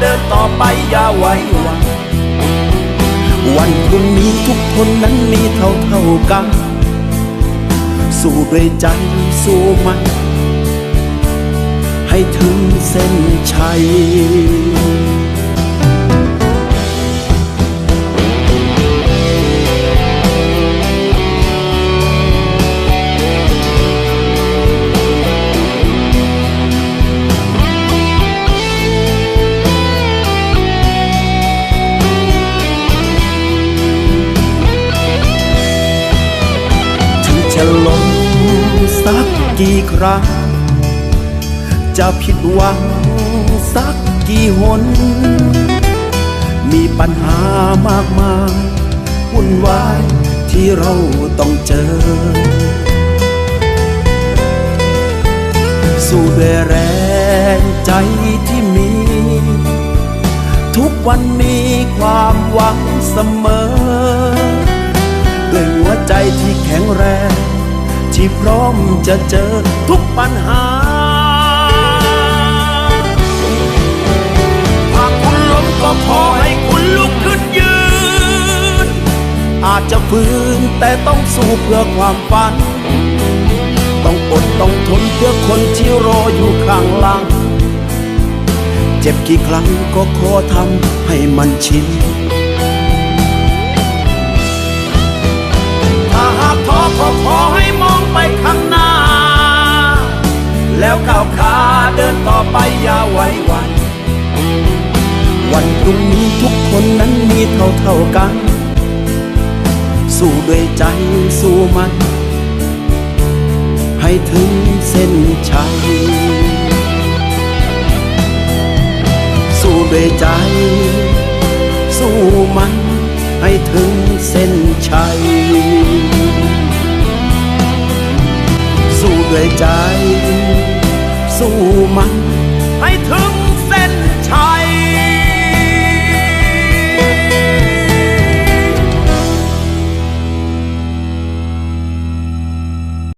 เดินต่อไปอย่าไว้วังวันพรุ่งนี้ทุกคนนั้นมีเท่าเท่ากัน สู้ด้วยใจสู้มัน ให้ถึงเส้นชัย จะล้มสักกี่ครั้ง จะผิดหวังสักกี่หน มีปัญหามากมายวุ่นวายที่เราต้องเจอ สู้ด้วยแรงใจที่มี ทุกวันมีความหวังเสมอ ด้วยหัวใจที่ แข็งแรง ที่พร้อมจะเจอทุกปัญหา หากคุณล้มก็ขอให้คุณลุกขึ้นยืน อาจจะฟื้นแต่ต้องสู้เพื่อความฝัน ต้องอดต้องทนเพื่อคนที่รออยู่ข้างหลัง เจ็บกี่ครั้งก็ขอทำให้มันชิน วันพรุ่งนี้ทุกคนนั้นมีเท่าเท่ากัน สู้ด้วยใจสู้มัน ให้ถึงเส้นชัย สู้ด้วยใจ สู้มันให้ถึงเส้นชัย สู้ด้วยใจ สู้มันให้ถึง